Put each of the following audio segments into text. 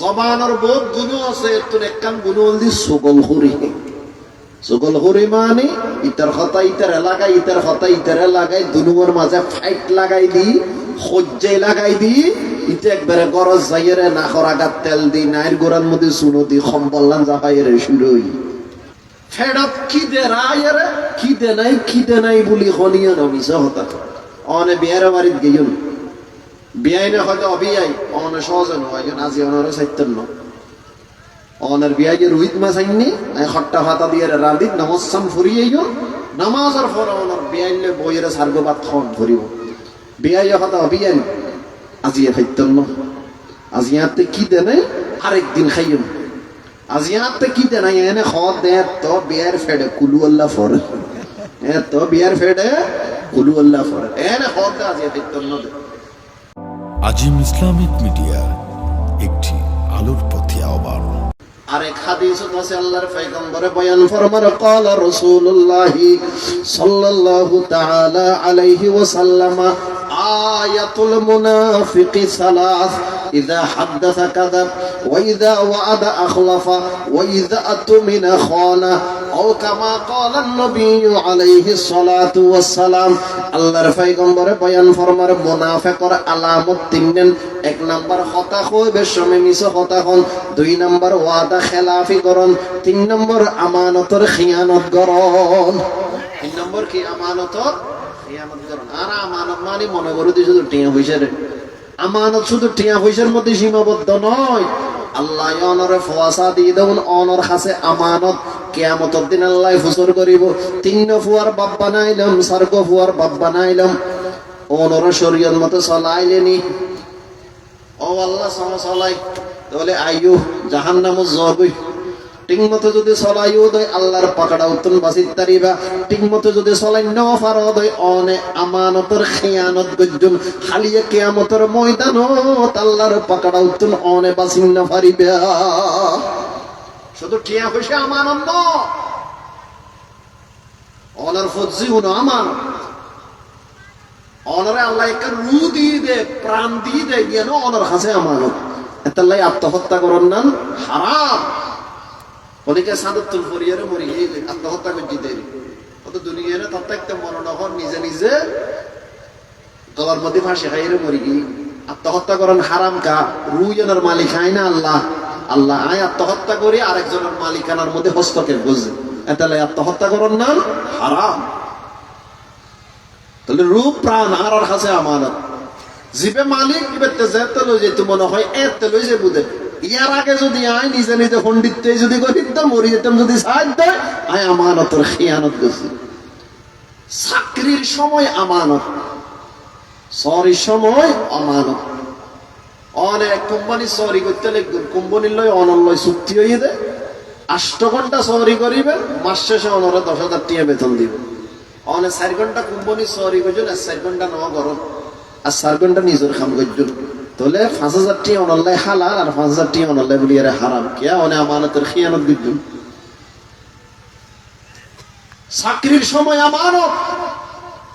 জবানের বহুত গুণ আছে তোর একখান গুণ হলদি সুগল হরি। সুগল হরি মানে ইটার কথা ইটার এলাকায়, ইটার কথা ইটার এলাকায় দুনুয়ের মাঝে ফাইট লাগাই দি সজ্জাই লাগাই দি, ইটা একবারে গরজ যাইয়েরে নাখর আগাত তেল দি, নাইর গোড়ার মধ্যে শুনো দি সম্বল্লান জাপাইয়েরে শুরুই। ফেডত কি দে রায়েরে কি দে নাই কি দে নাই বলি হনিয়া নমিস হতা অনে বিয়ারে বাড়িত গেয়ন বিয়াই না হয়তো অবিয়াই অনে সহজে নয় আজি অনারে সাইতেন ন অনের বিয়াই যে রুহিত মাছ আইনি হট্টা ফাতা দিয়ে রান্দিত নমস্সাম ফুরিয়ে গেল নামাজের পর অনর বিয়াইলে বইয়ের সার্গবাদ খন ফুরিব। বিয়াই হতা অবিয়াই আজি খাইতেন ন আজি ইয়াতে কি দেনে? আরেকদিন খাইম আজি ইয়াতে কি দেনা? এনে খদ দে তো বিয়ার ফেডে কুলু আল্লাহ ফর। এ তো বিয়ার ফেডে কুলু আল্লাহ ফর। এনে খদ দে, আজি খাইতেন ন আজিম ইসলামিক মিডিয়া একটি আলোর পথে আহ্বান আরেক হাদিস আছে আল্লাহর পয়গম্বরে বয়ান ফরমার قال رسول الله صلى الله تعالى عليه وسلم آية المنافق ثلاث إذا حدث كذب وإذا وعد أخلف وإذا أتمن خان أو كما قال النبي عليه الصلاة والسلام আল্লাহর পয়গম্বরে বয়ান ফরমার মুনাফিকর আলামত তিনজন এক নাম্বার হতা হইবে সময় মিছ হতা হন দুই নাম্বার ওয়াদা খেলাফি করন তিন নম্বর আমানতর খিয়ানত করন তিন নম্বর কি আমানতর খিয়ানত করন আর আমানত মানে মনে করো তুই শুধু টিয়া পয়সা রে আমানত শুধু টিয়া পয়সার মধ্যে সীমাবদ্ধ নয়। আল্লাহ অনরে ফোয়াশা দিয়ে দেবেন, অনর কাছে আমানত। কেয়ামতর দিন আল্লাহ ফুসর করিব, তিন ফুয়ার বাপ বানাইলাম সার্গ ফুয়ার বাপ বানাইলাম। অনর শরীয়র মতো চলাইলেনি ও আল্লাহ চলাই। তাহলে আইয়ো জাহান নাম জবই ঠিক মতো যদি চলাইও দই আল্লাহর পাকড়া উত্তন বাসিত তারিবা। ঠিক মতো যদি চলাই ন পার দই অনে আমানতর খেয়ানত গজ্জুন। খালিয়ে কেয়ামতর ময়দানত আল্লাহর পাকড়া উত্তন অনে বাসিন না পারিবা শুধু টিয়া আমানত ন অনার ফজি অনরে আল্লাহ একটা রু দিয়ে দে, প্রাণ দিয়ে দে, গিয়ে অনর আমানত। এতাল্লাই আত্মহত্যা করন নান হারাম। ওদিকে সাদতুল ফরিয়ারে মরি আত্মহত্যা করছি দেরি। কত দুনিয়া না তত্ত্ব একটা মনোনহর নিজে নিজে গলার মধ্যে ফাঁসি খাইরে মরি গিয়ে। আত্মহত্যা করেন হারাম কা? রুজনের মালিক হয় না আল্লাহ? আল্লাহ আয় আত্মহত্যা করি, আরেকজনের মালিকানার মধ্যে হস্তক্ষেপ বুঝছে এতালাই আত্মহত্যা করেন না হারাম। তাহলে রূপ, প্রাণ আর কাছে আমানত। জিবে মালিক বেতে যেতে লই যেতে মনে হয় এতে লই যে বুঝে। ইয়ার আগে যদি আয় নিজে নিজে পণ্ডিত যদি করিত মরি যেতাম যদি সাহায্য দেয় আয় আমানতর খিয়ানত গেছি চাকরির সময় আমানত সরির সময় আমানত। অনেক কোম্পানি সরি করতে লিখবেন কোম্পানির লয় অনলয় চুক্তি হয়ে দেয়। আষ্ট ঘণ্টা সরি করিবেন মাস শেষে অনরা দশ হাজার টিয়া বেতন দিবেন অনে চার ঘণ্টা কোম্পানি সরি করছেন আর চার ঘণ্টা নেওয়া গরম আর চার ঘণ্টা নিজের খাম করছেন তাহলে পাঁচ হাজার টি অনল্লাই হালাল আর পাঁচ হাজার টি অনল্লাই বলি, আরে হারাম, কে অনে আমানতের খিয়ানত করছেন চাকরির সময় আমানত।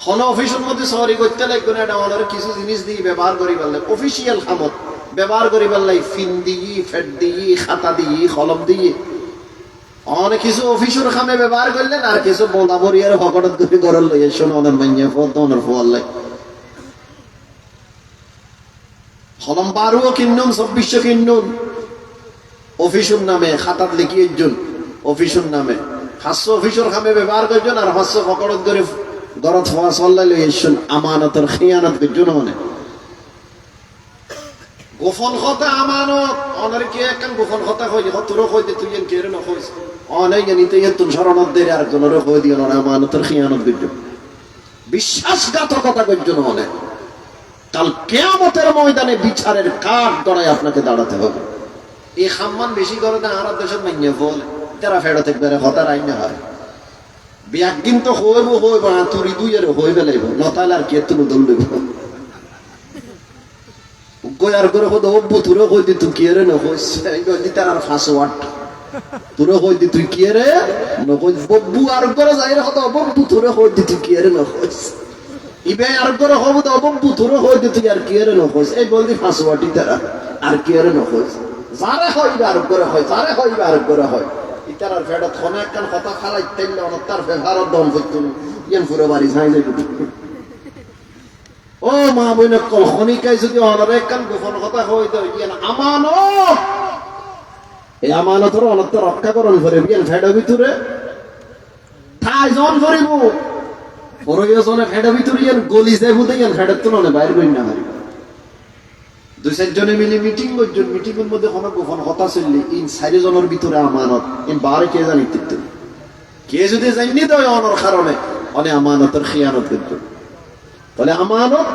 হন অফিসের মধ্যে সরি করতে লাগবে না, এটা অনার কিছু জিনিস দিয়ে ব্যবহার করি পারলে অফিসিয়াল খামত। ব্যবহার করি পারলে, ফিন দিয়ে, ফেট দিয়ে, খাতা দিয়ে, কলম দিয়ে। অনেক কিছু অফিসের খামে ব্যবহার করলেন আর কিছু বোনা বরিয়ার ভকটত করে গরল লইয়া শোনো অনের মাইয়া ফত অনের ফোয়াল লাই। হলম বারুও কিনুন চব্বিশশো কিনুন অফিসুর নামে, খাতাত লিখিয়ে জন অফিসুর নামে। হাস্য অফিসের খামে ব্যবহার করছেন আর হাস্য ভকটত করে হওয়া শুন আমানতের খিয়ানত করছেন মনে। কথা আমানত। অনার কি একখান গোপন কথা কই তোরও কই দি? তুই কে রে নকইস? অনেক জানি তুই তুন শরণত দে আর জনের কই দিও না, আমানতের খিয়ানত করছ বিশ্বাসঘাতকতা করছ অনেক কাল কেয়ামতের ময়দানে বিচারের কাঠ গড়ায় আপনাকে দাঁড়াতে হবে। এই খাম্মান বেশি করে না আর দেশের মাইনে বলে তারা ফেরত একবারে হতার আইনে হয়। বিয়াক কিন্তু হইব হইব তুরি দুই আর হইবে লাগব নতালে আর কে তুমি দল দেব গয়ার করে হতো অব্বু তুরে কই দি তুই কিয়ে রে নকইস দি তার আর ফাঁস ওয়াট। তুরে কই দি তুই কিয়ে রে নকইস বব্বু আর করে যাই রে হতো বব্বু তুরে কই দি তুই কিয়ে রে নকইস ইবে আর করে হব তো তুরে কই দি তুই আর কিয়ে রে নকইস এই বল দি ফাঁস ওয়াটি তারা আর কিয়ে রে নকইস যারে হইবে আর করে হয়, যারে হইবে আর করে হয়। ইতার আর ফেডত খনে একখান কথা খালাই তাইলে অনেক তার ফেভারত দম করতুন ইয়ান ফুরে বাড়ি যাই যাই ও মা বইন, কল খনিকাই যদি অনরে একখান গোপন কথা হই দেয় ইয়ান আমানত। এই আমানতর অনত রক্ষা করন করে বিয়ান ফেডা ভিতরে ঠাই জন করিব প্রয়োজনে ফেডা ভিতরে ইয়ান গলি যাইব ইয়ান ফেডার তুলনে বাইর না দুই চারজনে মিলে মিটিং করছেন মিটিং এর মধ্যে কোনো ইন চারিজনের ভিতরে আমানত, ইন বারে কে জানি তিত্ত কে যদি জানি দেয় অনর কারণে, অনে আমানতের খেয়ানত আমানত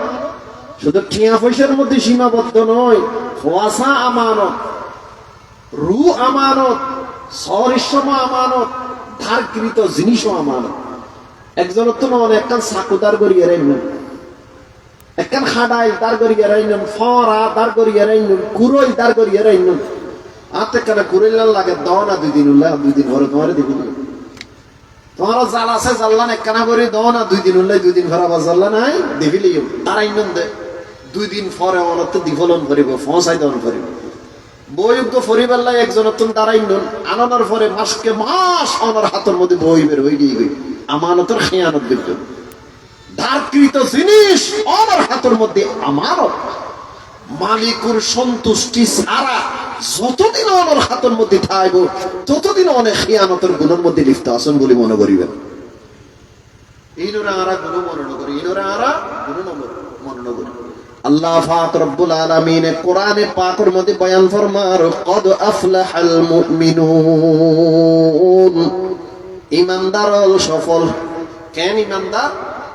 শুধু টিয়া পয়সার মধ্যে সীমাবদ্ধ নয় ফোয়াশা আমানত রু আমানত সরিশ্রম আমানত, ধারকৃত জিনিসও আমানত। একজনের তো নয় একখান সাকুদার করিয়ে রাখবেন একখান খাডাই দাঁড় করিয়ে রাইনুন ফরা দাঁড় করিয়ে রাইনুন কুরই দাঁড় করিয়ে রাইনুন আতে কানে কুরইলার লাগে, দাও না দুই দিন উল্লাহ, দুই দিন ঘরে তোমার দিবি তোমার জাল আছে, জাল্লান একখানা করে, দাও না দুই দিন উল্লাই দুই দিন ঘরে আবার জাল্লা নাই দেখিলি তার আইনুন দে। দুই দিন পরে অনত দিফলন করিব, ফসাই দন করিব। বইযুক্ত ফরিবাল্লাই একজনের তুমি দাঁড়াই নুন আনন্দের পরে মাসকে মাস আমার হাতের মধ্যে বই বের হয়ে গিয়ে। আমানতের খেয়ানত বিদ্যুৎ ধারকৃত জিনিস আমার হাতের মধ্যে আমারও মালিকুর সন্তুষ্টি ছাড়া যতদিন আমার হাতের মধ্যে থাকব ততদিন অনেক খেয়ানতের গুণের মধ্যে লিপ্ত আসন বলে মনে করিবেন। আল্লাহ ইমানদার হল সফল। কেন ইমানদার?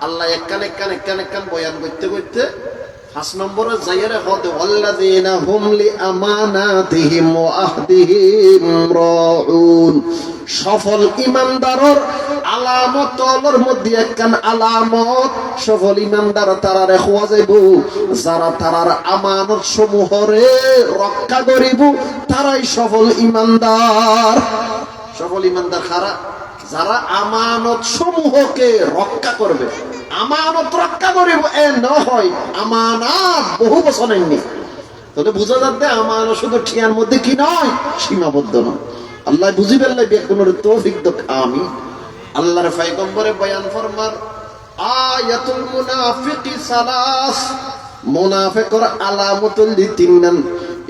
আল্লাহ একখান একখান একখান একখান বয়ান করতে করতে পাঁচ নম্বরে যাইয়ারে হদ ওয়াল্লাযীনা হুম লিআমানাতিহিম ওয়া আহদিহিম রাউন। সফল ইমানদারর আলামত অলর মধ্যে একখান আলামত, সফল ইমানদার তারারে খোয়া যাইব। যারা তারার আমানত সমূহরে রক্ষা করিব, তারাই সফল ইমানদার। সফল ইমানদার খারা যারা আমানত সমূহকে রক্ষা করবে, আমানত রক্ষা করিব, এ নহয়, আমানত বহু বছর নেননি তাহলে বুঝা যাচ্ছে আমানত শুধু ঠিয়ার মধ্যে কি নয়, সীমাবদ্ধ নয়। আল্লাহ বুঝি পেলে বেগুনের তৌফিক তো আমি আল্লাহর ফাইগম্বরে বয়ান ফরমার, আয়াতুল মুনাফিকি সালাস। মুনাফেকর আলামতুল লিতিনান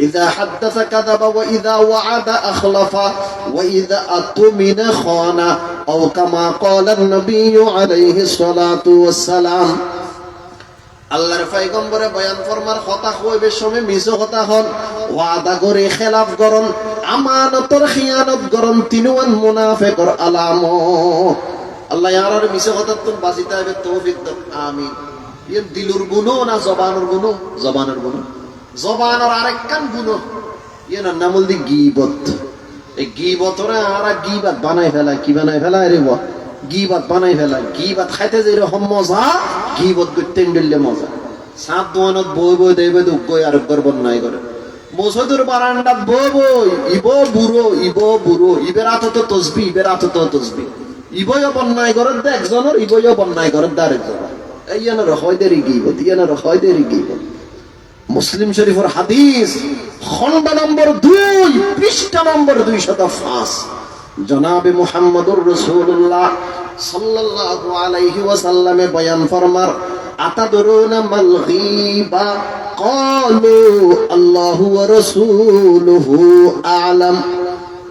ইযা হাদাসা কাযাবা ওয়া ইযা ওয়াআদা আখলাফা ওয়া ইযা আতুমিনা খানা আও কামা ক্বালা নবী আলাইহি সালাতু ওয়াসসালাম। আল্লাহর পয়গম্বরে বয়ান ফরমার কথা কইবে সময় মিজো কথা হন, ওয়াদা করে খেলাফ করন আমানতর খিয়ানত করন তিনুয়ান মুনাফিকর আলামত। আল্লাহ ইয়ারার মিজো কথা তুম বাজিতে হবে তৌফিক দাও, আমিন। ইয়ে দিলুর গুণ না জবানের গুণ? জবানের গুণ? জবানের আরেকখান গুণ। ইয়ে না নামল দি গিবত। এই গিবতরে আর গিবাত বানাই ফেলায় কি বানাই ফেলায় রে বল গিবাত বানাই ফেলায় গিবাত খাইতে যে রকম মজা, গিবত করতে দিলে মজা। সাত দোয়ানত বই বই দেবে দুঃখ আর গর্বন নাই করে। মসজিদের বারান্দাত বই বই, ইব বুড়ো ইব বুড়ো, ইবের হাতে তো তসবি, ইবের হাতে তো তসবি। ইবইও বন্যায় করে একজনের ইবইও বন্যায় করে আরেকজনের ইয়ানোর হয় দেরি গিবত ইয়ানোর হয় দেরি গিবত মুসলিম শরীফের হাদিস খন্ড নম্বর দুই, পৃষ্ঠা নম্বর দুই শত পাঁচ। জনাবে মুহাম্মদুর রসুল্লাহ সাল্লাল্লাহু আলাইহি ওয়াসাল্লামে বয়ান ফরমার, আতাদরুনা মাল গীবা? আল্লাহু ওয়া রাসূলুহু আ'লাম।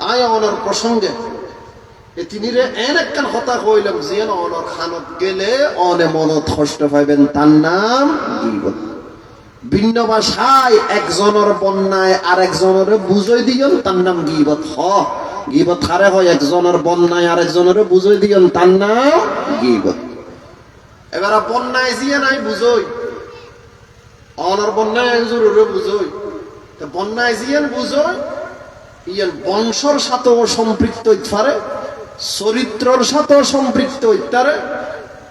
আয় অনর প্রসঙ্গে। এ তিনি রে এন একখান কথা কইলাম যে অনর খানত গেলে অনে মনত কষ্ট পাইবেন, তার নাম ভিন্ন ভাষায় একজনের বন্যায় আর একজনের বুঝই দিয়ন, তার নাম গিবত। হ, গিবত হারে হয়? একজনের বন্যায় আর একজনের বুঝই দিয়ন, তার নাম গিবত। এবার বন্যায় জিয়ে নাই, বুঝই। অনর বন্যায় একজনের বুঝই। বন্যায় জিয়ান বুঝো ইয়ান বংশর সাথেও সম্পৃক্ত হইতে পারে চরিত্রর সাথেও সম্পৃক্ত হইতে পারে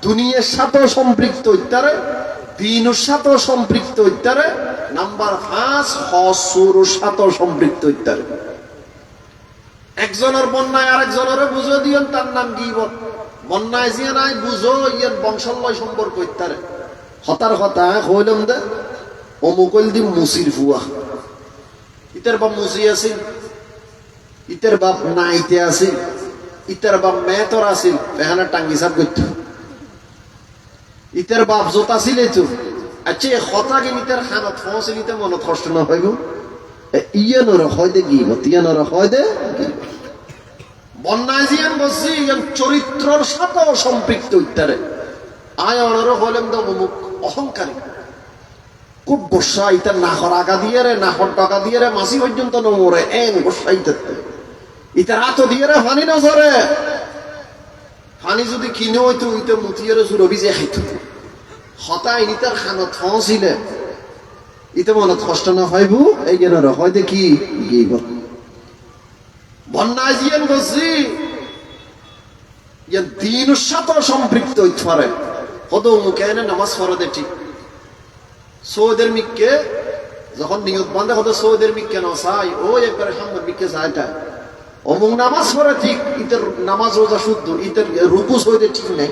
দুনিয়ার সাথেও সম্পৃক্ত হইতে পারে দিনের সাথেও সম্পৃক্ত হইতে পারে নাম্বার পাঁচ হসুর সাথেও সম্পৃক্ত হইতে পারে একজনের বন্যায় আরেকজনের বুঝো দিয়েন, তার নাম গিবত বন্যায় জিয়া নাই, বুঝো ইয়ার বংশালয় সম্পর্ক হইতে পারে হতার কথা হইলাম দে অমুকল দি মুসির ফুয়া ইতার বাপ মুসি আছিল ইতার বাপ নাইতে আছিল ইতার বাপ মেতর আছিল এখানে টাঙ্গি সাপ করত ইতার বাপ জোত আছিল তো আচ্ছা কথা কি খানত ফসল ইতে মনত কষ্ট না হইব ইয়ে নর হয় দে কি ইয়ে নর হয় দে বন্যায় জিয়ান বসছি চরিত্রর সাথেও সম্পৃক্ত ইত্যারে আয় অনর হলেন তো অমুক অহংকারী খুব গোসা ইতার নাহর আগা দিয়ে রে নাহর টাকা দিয়ে রে মাসি পর্যন্ত নমরে এন গোসা ইতার ইতার হাত দিয়ে ফানি নজরে। ফানি যদি কিনে হইতো ইতে মুতিয়ারে সুরবি যে খাইতো হতাই নিতার ফসিলে। ইতে মনত কষ্ট না এই হয়তো কি ইয়ে দিনের সাথে সম্পৃক্ত হইতে পারে। কত মুখে নামাজ ফরদে ঠিক সৌদের মিককে, যখন নিয়ত বান্ধে কত সৌদের মিককে না চাই। ও একবার সামনের মিককে চাইটা। অমুক নামাজ পড়ে ঠিক ইতের নামাজ রোজা শুদ্ধ ইতের রূপু সৌদের ঠিক নেই।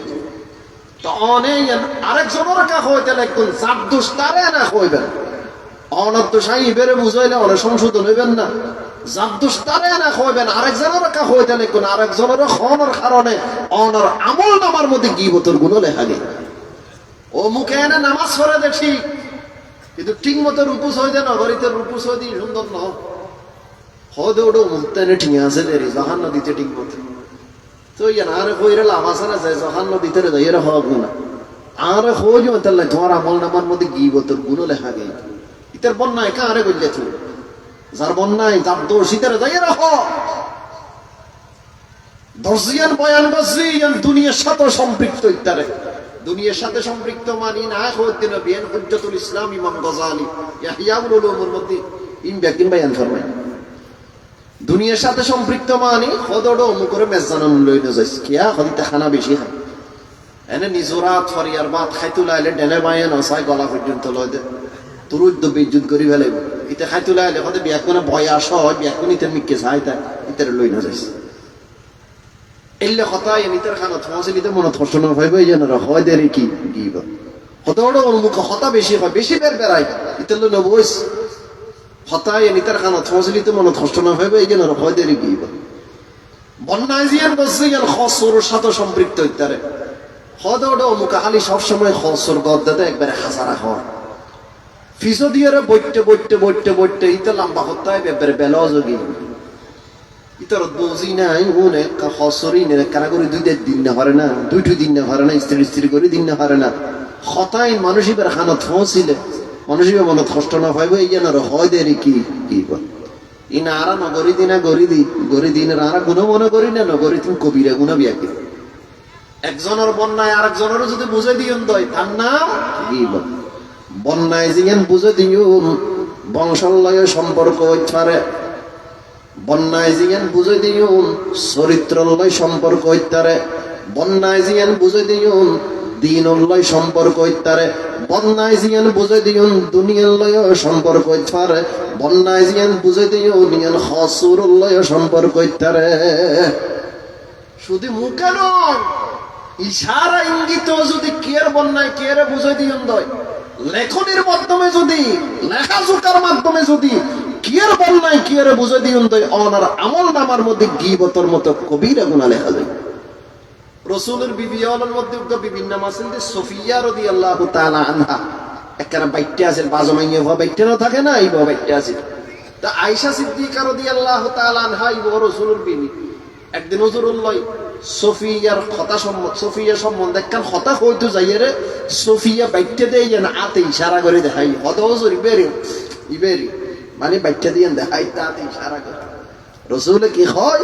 তো অনেক আরেকজনের কা হইতে চার দোষ তারে না হইবেন আই বেড়ে বুঝাইলে অনেক সংশোধন হইবেন না। কারণে আমল লেখা এনে নামাজ ঠিক মতো রূপুস হইতে না ঘরিতে রূপুস হইতে সুন্দর ন। আছে দেরি জাহান নদীতে ঠিক মতো তো ইয়ান আরে কইরে লাভ আছে না যে জাহান নদীতে রে যাইরে হক না আরে খোঁজ মতো তোমার আমল নামার মধ্যে গিবতর গুণ লেখা গেই ইতার বন্যায় কারে কইলে তুই যার বন্যায় যার দোষ ইতারে যাইরে হক দর্জিয়ান বয়ান ইয়ান দুনিয়ার সাথে সম্পৃক্ত ইত্যারে দুনিয়ার সাথে সম্পৃক্ত মানি না হদ্দিন বিয়ান হুজ্জাতুল ইসলাম ইমাম গজালি ইয়াহিয়াউল উলুমের মধ্যে ইন ব্যাকিন বয়ান ফরমায় দুনিয়ার সাথে সম্পৃক্ত মানি হদড় অমুক করে মেজানন লই না যাইস। কিয়া? হদিতে খানা বেশি খায় এনে নিজরাত ফরিয়ার বাত খাইতুলা আইলে ডেলে মায়ে নসাই গলা পর্যন্ত লয় দে। তোর উদ্যোগ বিদ্যুৎ করি ফেলাইব। ইতে খাইতুলা আইলে হতে বিয়াকুনে ভয় আস হয় বিয়াকুন ইতে মিকে চাই তাই ইতের লই না যাইস। এলে কথা এনিতার খানত ফসলিতে মনে কষ্ট না ভাইব যেন হয় দেরি কি? হতা ওটা মুখ হতা বেশি হয়, বেশি বের বেড়াই ইতে লো নবইস হতা এনিতার খানত ফসলিতে মনে কষ্ট না ভাইব এই যেন হয় দেরি গিব বন্যায় জিয়ান বসছে গেল, খসর সাথে সম্পৃক্ত ইত্যারে হদ ওটা অমুক খালি সবসময় খসর গদ্দাতে একবারে হাসারা হওয়া ফিসো দিয়ে বইটে বইটে বইটে বইটে, ইতে লম্বা হত্যা একবারে বেলাও যোগী ইতর বুঝি নাই, উনে হসরি নে কারা করে দুই দিন না পারে না, দুইটু দিন না পারে না, স্ত্রী স্ত্রী করে দিন না পারে না। হতাই মানুষিবের খানত ফসিলে মানুষিবে মনত কষ্ট না পাইব এই যেন হয় দেরি কি কি ইনা আরা নগরি দিনা গরি দি গরি দিন আরা গুণ মনে করি না নগরি তুমি কবিরা গুণ বিয়াকে একজনের বন্যায় আরেকজনের যদি বুঝে দিয়ন দয় তার নাম কি বন্যায় জিয়ান বুঝে দিয়ুন, বংশালয় সম্পর্ক ইচ্ছারে বন্যায় জিয়ান বুঝে দিউন চরিত্রলয় সম্পর্ক ইত্যারে বন্যায় জিয়ান বুঝে দিউন দিনলয় সম্পর্ক ইত্যারে, বন্যায় জিয়ান বুঝে দিউন দুনিয়ালয় সম্পর্ক ইত্যারে, বন্যায় জিয়ান বুঝে দিউন ইয়ান হসুরলয় সম্পর্ক ইত্যারে। শুধু মুখে নয়, ইশারা ইঙ্গিত যদি কের বন্যায় কের বুঝে দিউন দয়, লেখনের মাধ্যমে যদি, লেখাজোকার মাধ্যমে যদি কিয়ের বন্যায় কিয়ের বুঝে দিউন দয়, অনার আমল নামার মধ্যে গিবতর মতো কবিরা গুণা লেখা যায়। রসুলের বিবিয়লের মধ্যে উক্ত বিভিন্ন মাসেন যে সফিয়া রদি আল্লাহ তাআলা আনহা। একখানা বাইটে আছে বাজমাইয়ে ভাবে বাইটে না থাকে না, এই ভাবে বাইটে আছে। তা আয়েশা সিদ্দিকা রদি আল্লাহ তাআলা আনহা, এই রসুলের বিবি। একদিন হুজুরুল্লাহ সফিয়ার কথা সম্বন্ধ সফিয়া সম্বন্ধে একখান কথা হইতো যাইয়ে সফিয়া বাইটে দেই যেন আতে ইশারা করে দেখাই। হদ হুজুর ইবেরি ইবেরি মানে বাইটে দিয়ে দেখাই, তাতে ইশারা করে। রসুলে কি হয়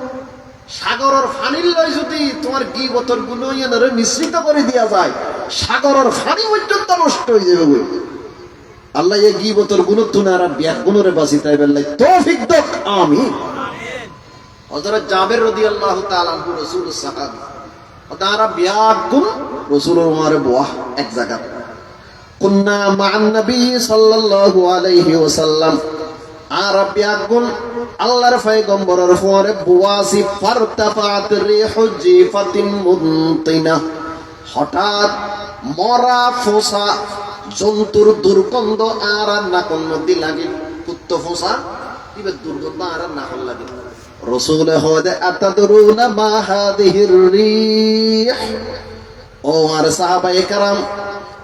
সাগরের ফানির লই যদি তোমার গিবতর গুণ এনারে মিশ্রিত করে দিয়া যায়, সাগরের ফানি পর্যন্ত নষ্ট হয়ে যাবে। আল্লাহ এই গিবতর গুণ তুনারা ব্যাগ গুণরে বাঁচি তাই বেল্লাই তৌফিক দক আমি হযরত জাবের রাদিয়াল্লাহু তাআলা আনহু রাসূল সাহাবী তারা ব্যাগ গুণ রাসূলের উমারে বুয়া এক জায়গা কুন্না মা'আন নবী সাল্লাল্লাহু আলাইহি ওয়াসাল্লাম পরে হঠাৎ মরা জন্তুর দুর্গন্ধ আর আর নাকন মধ্যে লাগে। কুত্ত ফোসা এবার দুর্গন্ধ আর আর নাকন লাগে। রসুল হদে আতাদরুনা মা হাদিহির আর সাহাবায়ে কারাম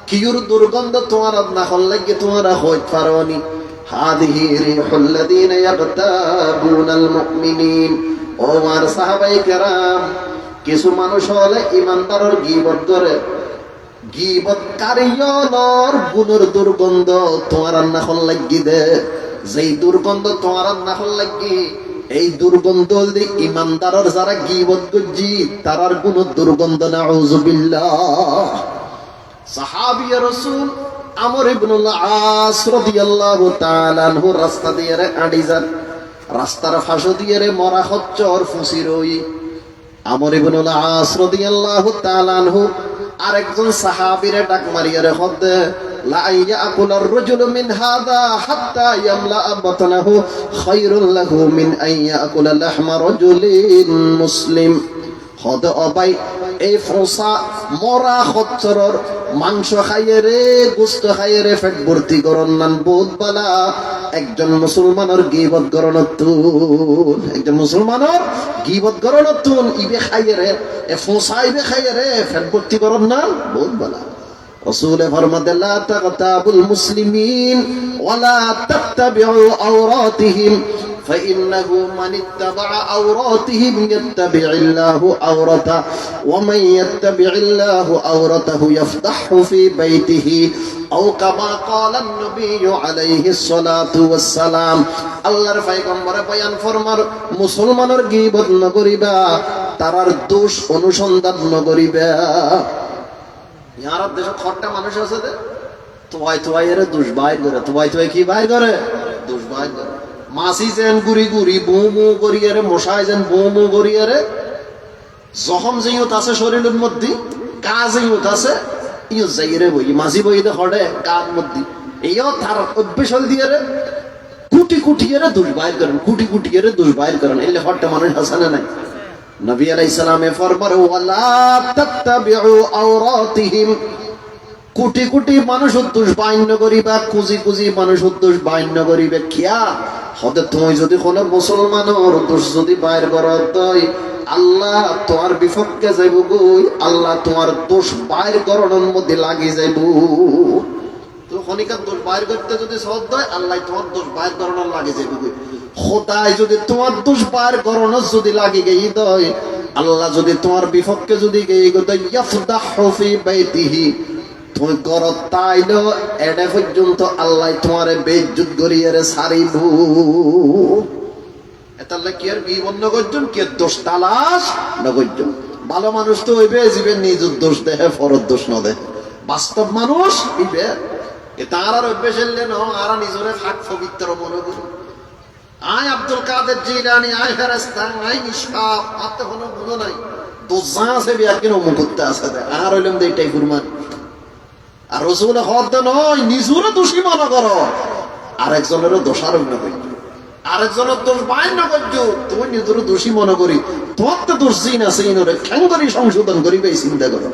কিয়ুর দুর্গন্ধ তোমার নাকন লাগে, তোমারা হইত পারোনি হাদিহি রিহুল লাযিনা ইয়াগতাবুনাল মুমিনিন। ও আর সাহাবায়ে কারাম, কিছু মানুষ হলে ইমানদারের গিবত গিবৎকারিয়লর গুণের দুর্গন্ধ তোমার নাখন লাগি দে। যেই দুর্গন্ধ তোমার নাখন লাগি, এই দুর্গন্ধ হলে ইমানদারের যারা গিবত গজ্জি তারার গুণের দুর্গন্ধ না সাহাবিয়া রসুল আমর ইবনুল আস রাদিয়াল্লাহু তাআলা আনহু রাস্তা দিয়ে রে আড়ি যান। রাস্তার ফাঁসো দিয়ে রে মরা হচ্চর ফুসি রই। আমর ইবনুল আস রাদিয়াল্লাহু তাআলা আনহু আরেকজন সাহাবীরে ডাক মারিয়া রে হদ্দে লা ইয়াকুল আর-রাজুলু মিন হাদা হাত্তা ইয়ামলা বাতনাহু খায়রুল লাহু মিন আন ইয়াকুল লাহমা রাজুলিন মুসলিম। হদ অবাই, এই ফোসা মরা হচ্চরর মাংস খাইয়ে রে গুস্ত খাইয়ে রে ফেট ভর্তি করন নান বহুত বালা। একজন মুসলমানের গিবত গরণতুন একজন মুসলমানের গিবত গরণতুন ইবে খাইয়ে রে এ ফোসা ইবে খাইয়ে রে ফেট ভর্তি করন নান বহুত বালা। رسول فرمد لا تغتابوا المسلمين ولا تتبعوا عوراتهم فإنه من اتبع عوراتهم يتبع الله عورته ومن يتبع الله عورته يفضحه في بيته أو كما قال النبي عليه الصلاة والسلام আল্লাহর পয়গম্বরে বয়ান ফরমার মুসলমানের গিবত নগরিবা তারার দোষ অনুসন্ধান নগরিবা ইয়ার দেশে খট্টা মানুষ আছে তোয়াই তোয়াই এর দুষ করে তোয়াই তোয়াই কি করে? দুষ করে। যেন গুড়ি গুড়ি, বউ বউ করি এরে, মশাই যেন বউ বউ করি এরে, জখম যেইত আছে শরীরের মধ্যে কা যেইত আছে ইও যাইরে বই, মাঝি বই দে হড়ে কার মধ্যে। এইও তার অভ্যেস হল দিয়ে রে, কুটি কুটি এরে দুষ বাইর করেন, কুটি কুটি এরে দুষ বাইর করেন। এলে হট্টা মানুষ আছে না নাই? নবী আলাইহিস সালামে ফরমার কোটি কোটি মানুষ উদ্দোষ বাইন্য করিবা, কুজি কুজি মানুষ উদ্দোষ বাইন্য করিবে। কিয়া? হতে তুমি যদি কোনো মুসলমানের দোষ যদি বাইর করত আল্লাহ তোমার বিপক্ষে যাইব গই আল্লাহ তোমার দোষ বাইর করানোর মধ্যে লাগি যাইব। তো খনিকার দোষ বাইর করতে যদি সহজ হয়, আল্লাহ তোমার দোষ বাইর করানোর লাগে যাইব গই খোদাই যদি তোমার দোষ বাইর করানোর যদি লাগি গই দয় আল্লাহ যদি তোমার বিপক্ষে যদি গই গই ইয়াফদাহু ফি বাইতিহি। তুমি গরত তাইল এডে পর্যন্ত আল্লাহ তোমারে বেজ্জুত করিয়ে রে সারিব। এতাল্লা কি আর বিবন নগর্জন কে দোষ তালাশ নগর্জন ভালো মানুষ তো হইবে জীবে নিজের দোষ দেহে ফরত দোষ ন দেহে। বাস্তব মানুষ হইবে। তার আর অভ্যেস এলে ন, আর নিজরে ফাঁক পবিত্র মনে করি। আয় আব্দুল কাদের জিলানি, আয় আয় নাই। দোষা আছে বিয়া কেন মুখতে আছে আর হইলাম দে ফুরমান আর রসুল হদ নয় নিজুরে দোষী মনে করো। আরেকজনেরও দোষারোপ না করছ আরেকজনের দোষ বাইর না করছ তুমি নিজের দোষী মনে করি। তোমার তো দোষ দিন আছে, ইনরে কেন করি সংশোধন করিবে চিন্তা করো।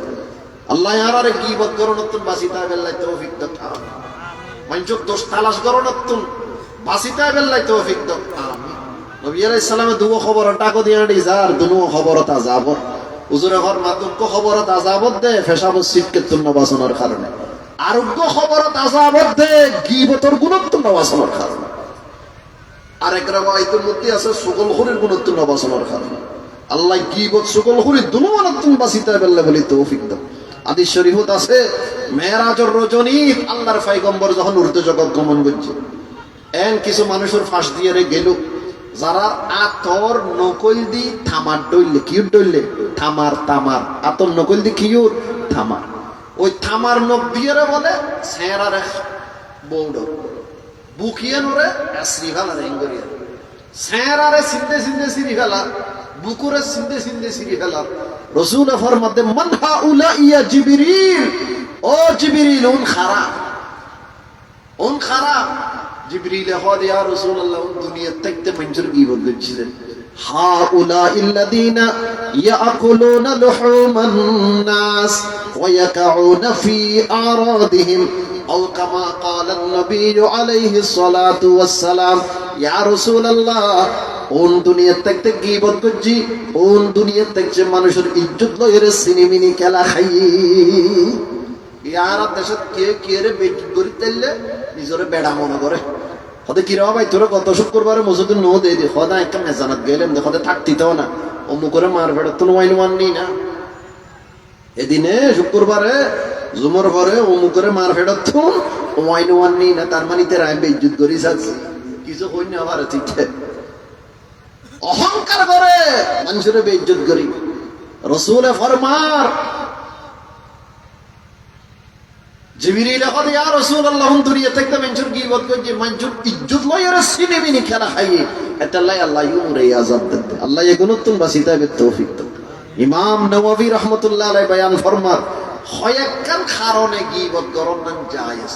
আল্লাহ আর আরে কি বদ করো নতুন বাসিতা বেল্লাই তৌফিক দক্ষা মঞ্চক দোষ তালাশ করো নতুন দুনো গুণত্ব গুণত্ব আল্লাহ গিবত সকল হরি দুনুমানত্ব বাসিতে বেললে বলি তৌফিক আদি শরীফত আছে মেয়েরাজর রজনী আল্লাহর ফাইগম্বর যখন ঊর্ধ্ব জগৎ গমন করছে। এন কিছু মানুষের ফাঁস দিয়ে রে গেল। যারা আতর নকল দি থামার ডইলে, কিউর ডইলে? থামার, তামার। আতর নকল দি কিউর? থামার। ওই থামার নখ দিয়ে রে বলে সেরারে বৌডর বুকিয়ে নরে শ্রী ফেলা রেঙ্গরিয়া সেরারে সিন্দে সিন্দে সিরি ফেলা বুকুরে সিন্দে সিন্দে সিরি ফেলা রসুল ফরমাতে মানহা উলা ইয়া জিবিরিল। ও জিবিরিল উন খারাপ। উন খারাপ। জিবরিল হদ ইয়া রাসূলুল্লাহ উন দুনিয়া থাকতে মঞ্জুর গীবত করছিলেন هؤلاء الذين يأكلون لحوم الناس ويقعون في أعراضهم أو كما قال النبي عليه الصلاة والسلام يا رسول الله কোন দুনিয়া থাকতে গিবত করছি কোন দুনিয়া থাকছে মানুষের ইজ্জত লয়ের সিনেমিনি খেলা খাই ইয়ার দেশত কে কে রে করি তাইলে নিজরে বেড়া মনে করে হতে কিরা ভাই তোরা গত শুক্রবারে মসজিদে নো দে দি হদা একটা মেজানাত গেলেন দেখতে থাকতিতেও না। অমুকরে মার ফেড়ে তো ওয়াইন মাননি না এদিনে শুক্রবারে জুমর পরে অমুকরে মার ফেড়ত তো ওয়াইন মাননি না তার মানে তেরা আমি বেজ্জুত করি যাচ্ছি। কিছু কই না আবার ঠিক অহংকার করে মানুষের বেজ্জুত করি রসুলে ফরমার জিবিরিল এখন, ইয়া রাসূলুল্লাহ দুনিয়া থেকে মানুষের গীবত করছে, মানুষের ইজ্জত লয় সিনে বিনি খেলা খাইয়ে। এটা লাই আল্লাহ ইউরে আযাব দিতে আল্লাহ বে তৌফিক দাও ইমাম নওয়াবী রাহমাতুল্লাহ আলাইহি বয়ান ফরমার, হয় একখান কারণে গীবত করন না জায়েজ।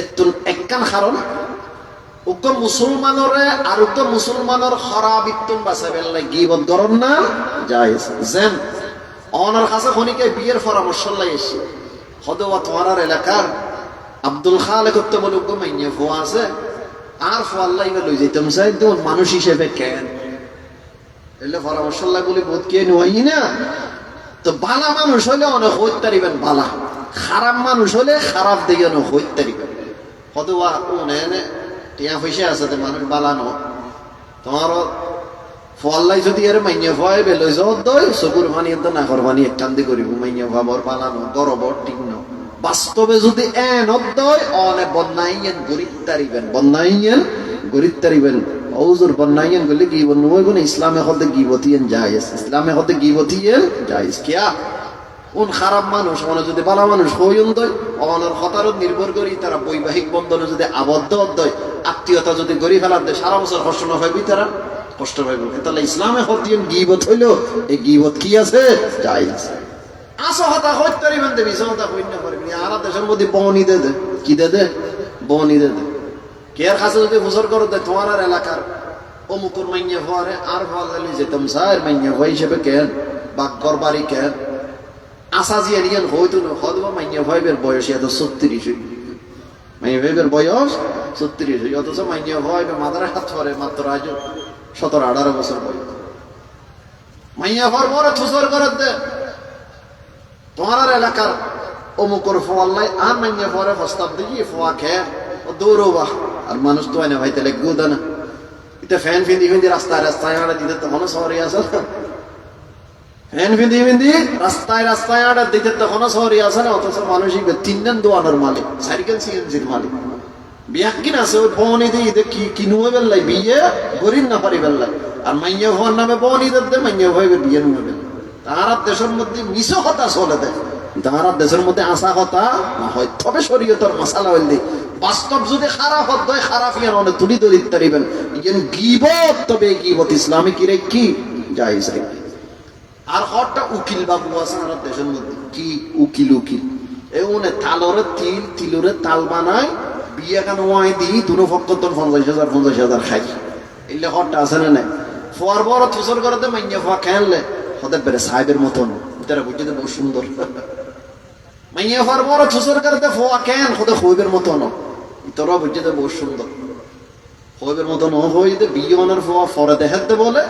এতুন একখান কারণ উক্ত মুসলমানরে আর উক্ত মুসলমানের খরাবিত্তুন বাসাবেল গীবত করন না জায়েজ। যেন, অনার কাছে খনিকে বিয়ের পরামর্শ লাই এসে হদবা তোমার এলাকার আব্দুল খালে করতে বলে ওকে মাইনে ফোয়া আছে। আর ফোয়াল্লাই লই যেতাম চাই দেখুন মানুষ হিসেবে কেন? এলে পরামর্শ বলে, বোধ কে নই না? তো বালা মানুষ হলে অনেক হইতে পারিবেন বালা। খারাপ মানুষ হলে খারাপ দিকে অনেক হইতে পারিবেন হদবা ও নে? টিয়া পয়সা আছে তো মানুষ বালা ন। তোমার ফল্লাই যদি এর মাইনে ভয় বেলই যাও দই। চকুর পানি তো নাকর পানি একটান্দি করিব। মাইনে ভাবর পালানো গরবর ঠিক ন। বাস্তবে যদি এন দই অনে বন্যাইয়েন গরিব তারিবেন। বন্যাইয়েন গরিব তারিবেন। ওজুর বন্যাইয়েন গলি কি বন্যু হইব না ইসলামে হতে গিবতিয়েন জায়েজ। ইসলামে হতে গিবতিয়েন জায়েজ। কিয়া? কোন খারাপ মানুষ মানে যদি ভালো মানুষ হইন দয়, অনের হতারত নির্ভর করি, তারা বৈবাহিক বন্ধনে যদি আবদ্ধ অধ্যয় আত্মীয়তা যদি গড়ি ফেলার দেয়, সারা বছর কষ্ট না পাইবি তারা? কষ্ট পাইব তাহলে ইসলামে হতিয়েন গিবত হইল এই গিবত কি আছে? আছে আসো হতা হইতে পারিবেন দেবি হতা না পারবি আর দেশের মধ্যে বহনি দে দে। কি দে দে? বহনি দে দে। কেয়ার কাছে যদি হুজুর করে দেয় তোমার এলাকার অমুকুর মাইয়া হওয়ারে আর ভালো যেতাম স্যার মাইয়া হওয়া হিসেবে কেন? বাক্কর বাড়ি কেন? আসা যে এরিয়ান হইতো না হদবা মাইয়া ভাইবের বয়স এত ছত্রিশ মাইয়া ভাইবের বয়স ছত্রিশ অথচ মাইয়া ভাইবে মাদার হাত ধরে মাত্র আজ সতেরো আঠারো বছর বয়স। মাইয়া ভার বড় থুসর করে দে। তোমার এলাকার অমুকর ফোয়াল্লাই আর মাইয়া পরে প্রস্তাব দিয়ে ফোয়া খেয়ে ও দৌড়বা। আর মানুষ তো এনে ভাই লেগ গুদা না। এটা ফ্যান ফিন্দি ফিন্দি রাস্তায় রাস্তায় হাঁটা দিতে তখন শহরে আসে ফ্যান ফিন্দি ফিন্দি রাস্তায় রাস্তায় আডার দিতে তখনও শহরে আসে না, অথচ মানুষই তিনজন দোয়ানোর মালিক, সাইকেল সিএনজির মালিক। বিয়াক কিনা আছে, ওই বনি দিয়ে ঈদে কি কিনুয়ে বেল্লাই, বিয়ে গরিব না পারি বেল্লাই। আর মাইয়া হওয়ার নামে বনি দে, মাইয়া ভাইবে বিয়ে নুয়ে বেল তাহার দেশের মধ্যে মিশ কথা চলে দেয়। তাহার দেশের মধ্যে আশা কথা না হয়। তবে শরীয়তর মশালা হইলে বাস্তব যদি খারাপ হত হয় খারাপ ইয়ার অনেক তুলি দলিত তারিবেন। ইয়েন গিবত, তবে গিবত ইসলামী কিরে কি? জায়েজ রে। আর হরটা উকিল বাবু আছে দেশের মধ্যে। কি উকিল উকিল? এমন তালরে তিল, তিলরে তাল বানায়, বিয়ে কেন ওয়াই দি দুনো পক্ষ পঞ্চাশ হাজার পঞ্চাশ হাজার খাই। এলে হরটা আছে না নাই? ফোয়ার বড় থুসর করতে মাইয়া ফোয়া খেললে। পেরে সাহেবের মতন। বুঝতে বহু সুন্দর। ফোয়ার বড় থুসর করতে ফোয়া কেন? হতে হইবের মতন। বুঝতে বহু সুন্দর। হইবের মতন হইতে বিয়ে অনার ফোয়া ফরে দেখাতে বলে,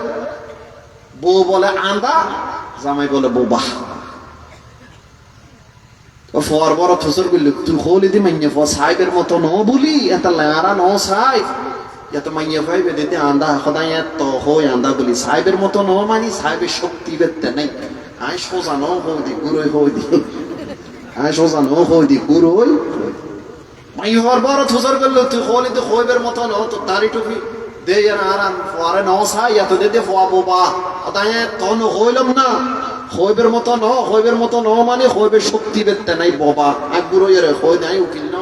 বউ বলে আন্দা, জামাই বলে বোবা। ফর বড় ফসর করলি তুই হলি দি মাইনে ফ সাহেবের মতো ন বলি এটা লেয়ারা ন সাহেব। এত মাইনে ফাইবে দিতে আন্দা সদায় এত হই আন্দা বলি সাহেবের মতো ন মানি সাহেবের শক্তি বেতে নাই আই সোজা ন হই দি গুরুই হই দি আই সোজা ন হই দি গুরুই মাই হওয়ার বড় থসর করল তুই হলি দি হইবের মতো ন তো দাড়ি টুপি দে ইয়ার আরান ফরে ন সাই এত দে দে ফোয়া বোবা সদায় তন হইলাম না হইবের মতো ন হইবের মতো ন মানে হইবের শক্তি বেতে নাই বাবা এক গুরু এর হই নাই উকিল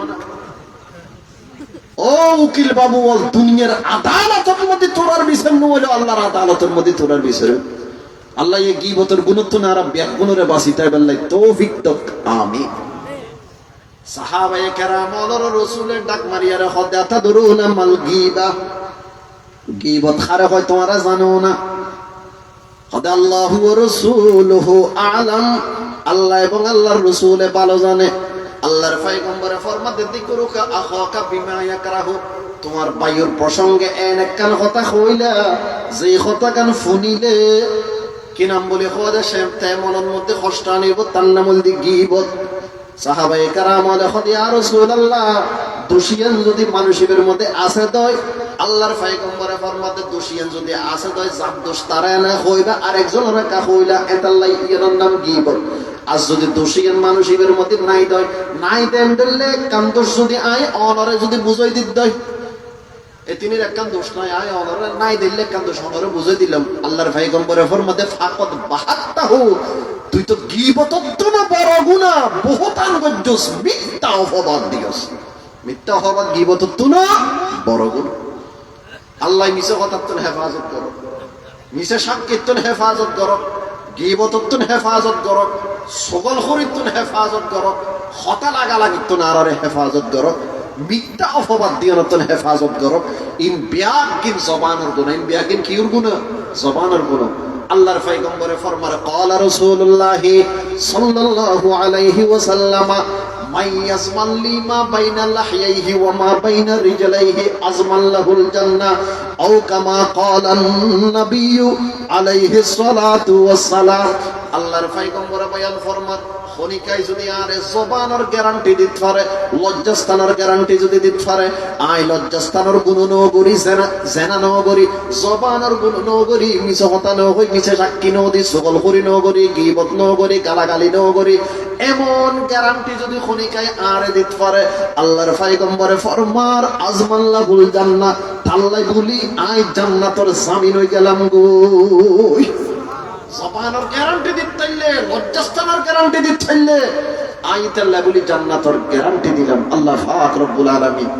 ও উকিল বাবু বল দুনিয়ার আদালতের মধ্যে তোরার বিচার নো হলো আল্লাহর আদালতের মধ্যে তোরার বিচার। আল্লাহ এই গিবতের গুণত্ব না আর ব্যাগুণরে বাসিতাই বেল্লাই তৌফিক তক আমি সাহাবায়ে কেরাম অলর রসুলের ডাক মারিয়ারে হদে আতা দরুনা মাল গিবা। গিবত খারে হয়, তোমরা জানো না। হদে আল্লাহ রসুলহু আলাম, আল্লাহ এবং আল্লাহর রসুলে ভালো জানে। আল্লাহর পয়গম্বরে ফরমাতে, দিকুরুকা আখাকা বিমা ইয়াকরাহু তোমার বায়ুর প্রসঙ্গে এন একখান কথা হইলা, যে কথা কান শুনিলে কি নাম বলে খোদা সে তাই মনের মধ্যে কষ্ট আনিব তার নাম দি গিবত সাহাবায়ে কারাম আলাইহি ইয়া রাসূলুল্লাহ দোষিয়ান যদি মানুষের মধ্যে আছে দয়, আল্লাহর পয়গম্বরে ফরমাতে দোষিয়ান যদি আছে দয় জাব দোষ তারা না হইবা আরেকজনের কা হইলা, এতাল্লাই ইয়ার নাম গিবত আর যদি দোষিয়ান মানুষের মধ্যে নাই দয়, নাই দেন দিলে কান্তর যদি আয়, অনরে যদি বুঝাই দিত দয়। এ তিনি একখান দোষ নাই, আয়, অনরে নাই দিলে একখান দোষ, অনরে বুঝাই দিলাম। আল্লাহর পয়গম্বরে ফরমাতে ফাকত বাহাত্তাহু। তুই তো গিবতত্ব না, বড় গুণা বহুতান গজ্জস, মিথ্যা অপবাদ দিয়স। মিথ্যা অপবাদ গিবতত্ব না। বড় গুণ। আল্লাহ মিশে কথাত্তন হেফাজত করো। মিশে সাক্ষিত্তন হেফাজত করো। গিবতত্তন হেফাজত করো। সকল খরিত্তন হেফাজত করো। হতা লাগা লাগিত্তন আরারে হেফাজত করো। মিথ্যা অপবাদ দিয়নতন হেফাজত করো। ইন বিয়াকিন জবানের গুণ। ইন বিয়াকিন কিউর গুণ? জবানের গুণ। আল্লাহর পয়গম্বরে ফরমার ক্বালা রাসূলুল্লাহ সাল্লাল্লাহু আলাইহি ওয়াসাল্লাম من يزمن لي ما بين لحييه وما بين رجليه أزمن له الجنة أو كما قال النبي عليه الصلاة والسلام আল্লাহর পয়গম্বর বয়ান ফরমান খনিকাই যদি আরে জবানের গ্যারান্টি দিতে পারে, লজ্জাস্থানের গ্যারান্টি যদি দিতে পারে, আই লজ্জাস্থানের গুণ নগরী জেনা নগরী জবানের গুণ নগরী মিছে হতা নগরী মিছে সাক্ষী নদী সকল করি নগরী গিবত নগরী গালাগালি নগরী এমন গ্যারান্টি যদি খনিকায় আরে দিতে পারে, আল্লাহর পয়গম্বরে ফরমার আজমাল্লাহুল জান্নাত আল্লাহ বলি, আই জান্নাতর জামিন হই গেলাম গই জবানের গ্যারান্টি দিতে লজ্জাস্থানের গ্যারান্টি দিতে জান্নাতর গ্যারান্টি দিলাম। আল্লাহ পাক রব্বুল আলামিন।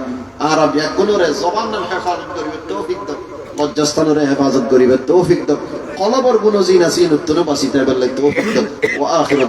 আর ব্যাকুনরে জবানের হেফাজত করিবে তৌফিক দাও। লজ্জাস্থানের হেফাজত করিবে তৌফিক দাও। কলবর গুণ জিন আসিন উত্তর বাসিতে তৌফিক আখির